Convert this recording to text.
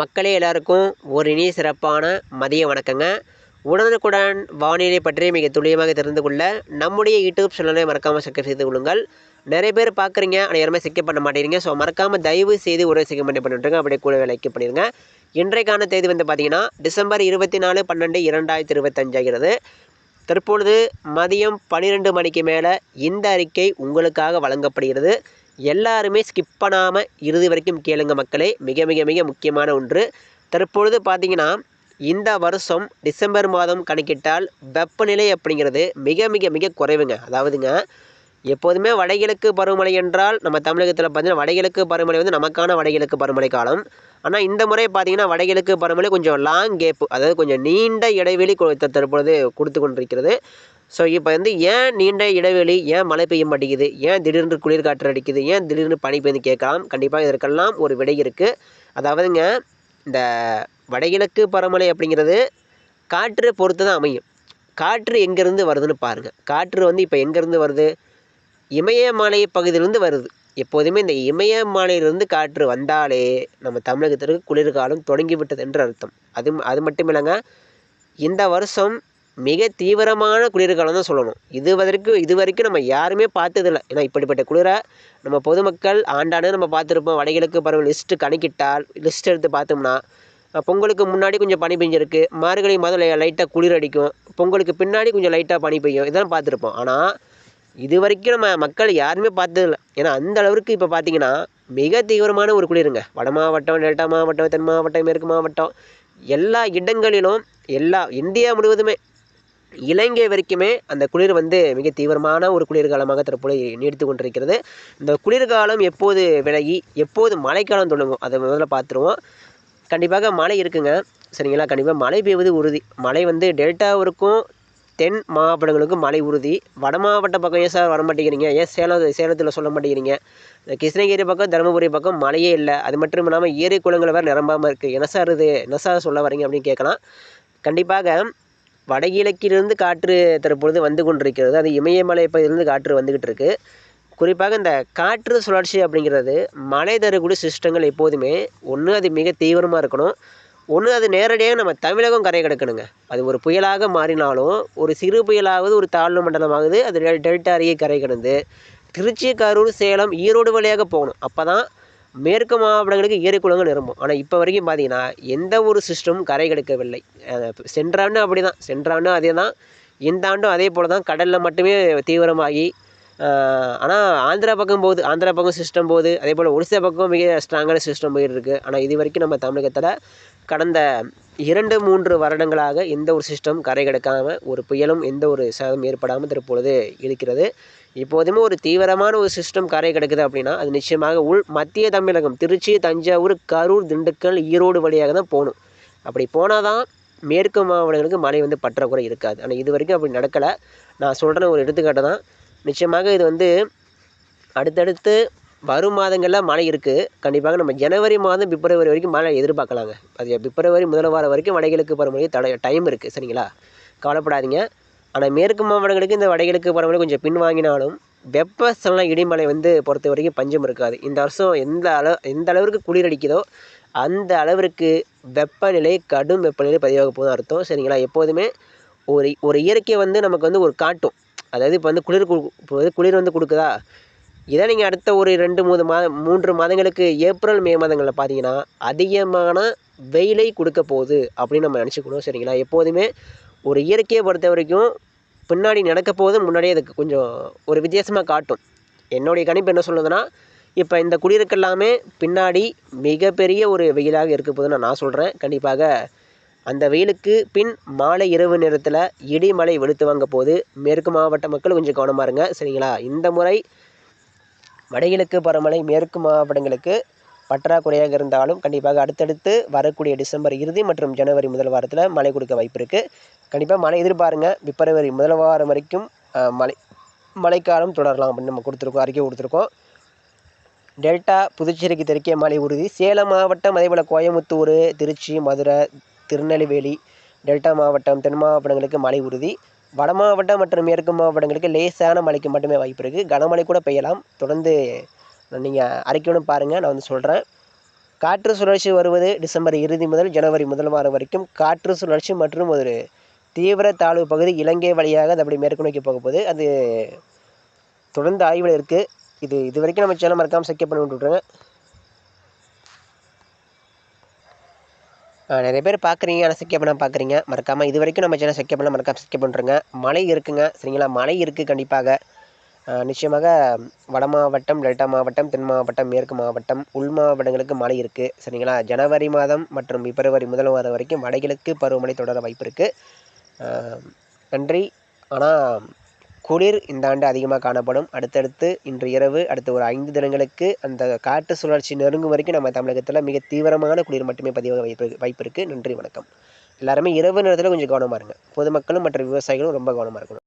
மக்களே எல்லாருக்கும் ஒரு இனிய சிறப்பான மதிய வணக்கங்க. உடனுக்குடன் வானிலை பற்றி மிக துல்லியமாக தெரிந்து கொள்ள நம்முடைய யூடியூப் சேனலை மறக்காமல் சப்ஸ்கிரைப் செய்து கொள்ளுங்கள். நிறைய பேர் பார்க்குறீங்க ஆனால் யாருமே சிக்கப் பண்ண மாட்டேங்கிறீங்க. ஸோ மறக்காமல் தயவு செய்து ஒரு சிக்கம் பண்ணி பண்ணிட்டுருங்க அப்படியே கூட லைக் பண்ணிடுங்க இன்றைக்கான தேதி வந்து பார்த்தீங்கன்னா டிசம்பர் இருபத்தி நாலு பன்னெண்டு இரண்டாயிரத்தி இருபத்தஞ்சாகிறது தற்பொழுது மதியம் பன்னிரெண்டு மணிக்கு மேலே இந்த அறிக்கை உங்களுக்காக வழங்கப்படுகிறது. எல்லாருமே ஸ்கிப் பண்ணாமல் இறுதி வரைக்கும் கேளுங்க மக்களே. மிக மிக மிக முக்கியமான ஒன்று. தற்பொழுது பார்த்தீங்கன்னா இந்த வருஷம் டிசம்பர் மாதம் கணக்கிட்டால் வெப்பநிலை அப்படிங்கிறது மிக மிக மிக குறைவுங்க. அதாவதுங்க எப்போதுமே வடகிழக்கு பருவமழை என்றால் நம்ம தமிழகத்தில் பார்த்தீங்கன்னா வடகிழக்கு பருவமழை வந்து நமக்கான வடகிழக்கு பருவமழை காலம். ஆனால் இந்த முறை பார்த்தீங்கன்னா வடகிழக்கு பருவமழை கொஞ்சம் லாங் கேப்பு அதாவது கொஞ்சம் நீண்ட இடைவெளி தற்பொழுது கொடுத்து கொண்டிருக்கிறது. ஸோ இப்போ வந்து ஏன் நீண்ட இடைவெளி ஏன் மழை பெய்ய மாட்டேங்குது? ஏன் திடீர்னு குளிர் காற்று அடிக்குது? ஏன் திடீர்னு பனி பெய்யுது கேட்கலாம். கண்டிப்பாக இதற்கெல்லாம் ஒரு விடை இருக்குது அதாவதுங்க இந்த வடகிழக்கு பருவமழை அப்படிங்கிறது காற்று பொறுத்து தான் அமையும். காற்று எங்கேருந்து வருதுன்னு பாருங்கள் காற்று வந்து இப்போ எங்கேருந்து வருது? இமயமலை பகுதியிலிருந்து வருது. எப்போதுமே இந்த இமயமலையிலிருந்து காற்று வந்தாலே நம்ம தமிழகத்திற்கு குளிர்காலம் தொடங்கிவிட்டது என்று அர்த்தம். அது அது மட்டும் இல்லைங்க இந்த வருஷம் மிக தீவிரமான குளிர்காலம் தான் சொல்லணும். இது வரைக்கும் இது வரைக்கும் நம்ம யாருமே பார்த்ததில்ல. ஏன்னா இப்படிப்பட்ட குளிரை நம்ம பொதுமக்கள் ஆண்டாண்டு நம்ம பார்த்துருப்போம். வடகிழக்கு பருவ லிஸ்ட்டு கணக்கிட்டால் லிஸ்ட் எடுத்து பார்த்தோம்னா பொங்கலுக்கு முன்னாடி கொஞ்சம் பனி பெஞ்சிருக்கு. மார்கழி மாதம் லைட்டாக குளிர் அடிக்கும். பொங்கலுக்கு பின்னாடி கொஞ்சம் லைட்டாக பனி பெய்யும். இதெல்லாம் பார்த்துருப்போம். ஆனால் இது வரைக்கும் நம்ம மக்கள் யாருமே பார்த்ததில்ல. ஏன்னா அந்த அளவுக்கு இப்போ பார்த்தீங்கன்னா மிக தீவிரமான ஒரு குளிருங்க. வட மாவட்டம் டெல்டா மாவட்டம் தென் மாவட்டம் மேற்கு மாவட்டம் எல்லா இடங்களிலும் எல்லா இந்தியா முழுவதுமே இலங்கை வரைக்குமே அந்த குளிர் வந்து மிக தீவிரமான ஒரு குளிர்காலமாக தற்போது நீடித்து கொண்டிருக்கிறது. இந்த குளிர்காலம் எப்போது விலகி எப்போது மழைக்காலம் தொடங்கும் அதை முதல்ல பார்த்துருவோம். கண்டிப்பாக மழை இருக்குங்க. சரிங்களா? கண்டிப்பாக மழை பெய்வது உறுதி. மழை வந்து டெல்டாவிற்கும் தென் மாவட்டங்களுக்கும் மழை உறுதி. வட மாவட்ட பக்கம் ஏன் சார் வர மாட்டேங்கிறீங்க ஏன் சேலம் சேலத்தில் சொல்ல மாட்டேங்கிறீங்க? கிருஷ்ணகிரி பக்கம் தருமபுரி பக்கம் மழையே இல்லை. அது மட்டும் இல்லாமல் ஏரி குளங்கள் வேறு நிரம்பாமல் இருக்குது என்ன சார் இது? என்ன சார் சொல்ல வரீங்க அப்படின்னு கேட்கலாம். கண்டிப்பாக வடகிழக்கிலிருந்து காற்று தற்பொழுது வந்து கொண்டிருக்கிறது. அது இமயமலை பகுதியிலிருந்து காற்று வந்துக்கிட்டு இருக்கு குறிப்பாக இந்த காற்று சுழற்சி அப்படிங்கிறது மழை தரக்கூடிய சிஸ்டங்கள் எப்போதுமே ஒன்று அது மிக தீவிரமாக இருக்கணும். ஒன்று அது நேரடியாக நம்ம தமிழகம் கரை கிடக்கணுங்க. அது ஒரு புயலாக மாறினாலும் ஒரு சிறு புயலாவது ஒரு தாழ்வு மண்டலமாகுது அது டெல்டா அருகே கரை கிடந்து திருச்சி கரூர் சேலம் ஈரோடு வழியாக போகணும். அப்போ தான் மேற்கு மாவட்டங்களுக்கு ஏரி குளங்கள் நிரம்பும். ஆனால் இப்போ வரைக்கும் பார்த்தீங்கன்னா எந்த ஒரு சிஸ்டமும் கரை கெடுக்கவில்லை. அஹ் சென்ற ஆண்டும் அப்படி தான் சென்ற ஆண்டும் அதே தான் இந்த ஆண்டும் அதே போல் தான் கடலில் மட்டுமே தீவிரமாகி ஆனால் ஆந்திரா பக்கம் போகுது. ஆந்திரா பக்கம் சிஸ்டம் போகுது. அதே போல் ஒடிசா பக்கம் மிக ஸ்ட்ராங்கான சிஸ்டம் போயிட்டு இருக்குது ஆனால் இது வரைக்கும் நம்ம தமிழகத்தில் கடந்த இரண்டு மூன்று வருடங்களாக எந்த ஒரு சிஸ்டம் கரை கிடக்காமல் ஒரு புயலும் எந்த ஒரு சேதம் ஏற்படாமல் தற்பொழுது இருக்கிறது. இப்போதுமே ஒரு தீவிரமான ஒரு சிஸ்டம் கரை கிடக்குது அப்படின்னா அது நிச்சயமாக உள் மத்திய தமிழகம் திருச்சி தஞ்சாவூர் கரூர் திண்டுக்கல் ஈரோடு வழியாக தான் போகணும். அப்படி போனால் தான் மேற்கு மாவட்டங்களுக்கு மழை வந்து பற்றாக்குறை இருக்காது. ஆனால் இது வரைக்கும் அப்படி நடக்கலை. நான் சொல்கிற ஒரு எடுத்துக்காட்டு தான். நிச்சயமாக இது வந்து அடுத்தடுத்து வரும் மாதங்களில் மழை இருக்குது கண்டிப்பாக நம்ம ஜனவரி மாதம் பிப்ரவரி வரைக்கும் மழை எதிர்பார்க்கலாங்க. அது பிப்ரவரி முதல் வாரம் வரைக்கும் வடகிழக்கு பருவமழை தடை டைம் இருக்குது சரிங்களா? கவலைப்படாதீங்க. ஆனால் மேற்கு மாவட்டங்களுக்கு இந்த வடகிழக்கு பருவமழை கொஞ்சம் பின்வாங்கினாலும் வெப்பசலன இடிமலை வந்து பொறுத்த வரைக்கும் பஞ்சம் இருக்காது. இந்த வருஷம் எந்த அளவு எந்த அளவிற்கு குளிர் அடிக்குதோ அந்த அளவிற்கு வெப்பநிலை கடும் வெப்பநிலை பதிவாக போதும் அர்த்தம். சரிங்களா? எப்போதுமே ஒரு ஒரு இயற்கை வந்து நமக்கு வந்து ஒரு காட்டும். அதாவது இப்போ வந்து குளிர் இப்போ வந்து குளிர் வந்து கொடுக்குதா? இதை நீங்கள் அடுத்த ஒரு ரெண்டு மூணு மாதம் மூன்று மாதங்களுக்கு ஏப்ரல் மே மாதங்களில் பார்த்தீங்கன்னா அதிகமான வெயிலை கொடுக்க போகுது அப்படின்னு நம்ம நினச்சிக்கணும் சரிங்களா? எப்போதுமே ஒரு இயற்கையை பொறுத்த வரைக்கும் பின்னாடி நடக்க போது முன்னாடியே அதுக்கு கொஞ்சம் ஒரு வித்தியாசமாக காட்டும். என்னுடைய கணிப்பு என்ன சொல்லுதுன்னா இப்போ இந்த குளிருக்கெல்லாமே பின்னாடி மிகப்பெரிய ஒரு வெயிலாக இருக்க போதுன்னு நான் சொல்கிறேன் கண்டிப்பாக அந்த வெயிலுக்கு பின் மாலை இரவு நேரத்தில் இடிமலை வெளுத்து வாங்க போது மேற்கு மாவட்ட மக்கள் கொஞ்சம் கவனமாக இருங்க சரிங்களா? இந்த முறை வடகிழக்கு பருவமழை மேற்கு மாவட்டங்களுக்கு பற்றாக்குறையாக இருந்தாலும் கண்டிப்பாக அடுத்தடுத்து வரக்கூடிய டிசம்பர் இறுதி மற்றும் ஜனவரி முதல் வாரத்தில் மழை கொடுக்க வாய்ப்பு இருக்குது கண்டிப்பாக மழை எதிர்பாருங்க. பிப்ரவரி முதல் வாரம் வரைக்கும் மழை மழைக்காலம் தொடரலாம் அப்படின்னு நம்ம கொடுத்துருக்கோம் அறிக்கை கொடுத்துருக்கோம். டெல்டா புதுச்சேரிக்கு தெற்கே மழை உறுதி. சேலம் மாவட்டம் அதேபோல் கோயமுத்தூர் திருச்சி மதுரை திருநெல்வேலி டெல்டா மாவட்டம் தென் மாவட்டங்களுக்கு மழை உறுதி. வட மாவட்டம் மற்றும் மேற்கு மாவட்டங்களுக்கு லேசான மழைக்கு மட்டுமே வாய்ப்பு இருக்குது கனமழை கூட பெய்யலாம். தொடர்ந்து நீங்கள் அறிக்கையோடு பாருங்கள் நான் வந்து சொல்கிறேன் காற்று சுழற்சி வருவது டிசம்பர் இறுதி முதல் ஜனவரி முதல் வாரம் வரைக்கும் காற்று சுழற்சி மற்றும் ஒரு தீவிர தாழ்வு பகுதி இலங்கை வழியாக அது அப்படி மேற்கு நோக்கி போக போகுது. அது தொடர்ந்து ஆய்வில் இருக்குது இது இது வரைக்கும் நம்ம சேனல் மறக்காமல் செக்கப் பண்ணி விட்டுருங்க. நிறைய பேர் பார்க்குறீங்க ஆனால் செக்கப் பார்க்குறீங்க. மறக்காமல் இது வரைக்கும் நம்ம சேனல் செக்கப் பண்ண மறக்காம செக்கப் பண்ணுறங்க மழை இருக்குங்க சரிங்களா? மழை இருக்குது கண்டிப்பாக. நிச்சயமாக வட மாவட்டம் டெல்டா மாவட்டம் தென் மாவட்டம் மேற்கு மாவட்டம் உள் மாவட்டங்களுக்கு மழை இருக்குது சரிங்களா? ஜனவரி மாதம் மற்றும் பிப்ரவரி முதல் வாரம் வரைக்கும் வடகிழக்கு பருவமழை தொடர வாய்ப்பு இருக்குது நன்றி. ஆனால் குளிர் இந்த ஆண்டு அதிகமாக காணப்படும். அடுத்தடுத்து இன்று இரவு அடுத்த ஒரு ஐந்து தினங்களுக்கு அந்த காற்று சுழற்சி நெருங்கும் வரைக்கும் நம்ம தமிழகத்தில் மிக தீவிரமான குளிர் மட்டுமே பதிவாக வாய்ப்பு வாய்ப்பு இருக்குது நன்றி வணக்கம். எல்லாருமே இரவு நேரத்தில் கொஞ்சம் கவனமாக இருங்க. பொதுமக்களும் மற்ற விவசாயிகளும் ரொம்ப கவனமாக இருக்கணும்.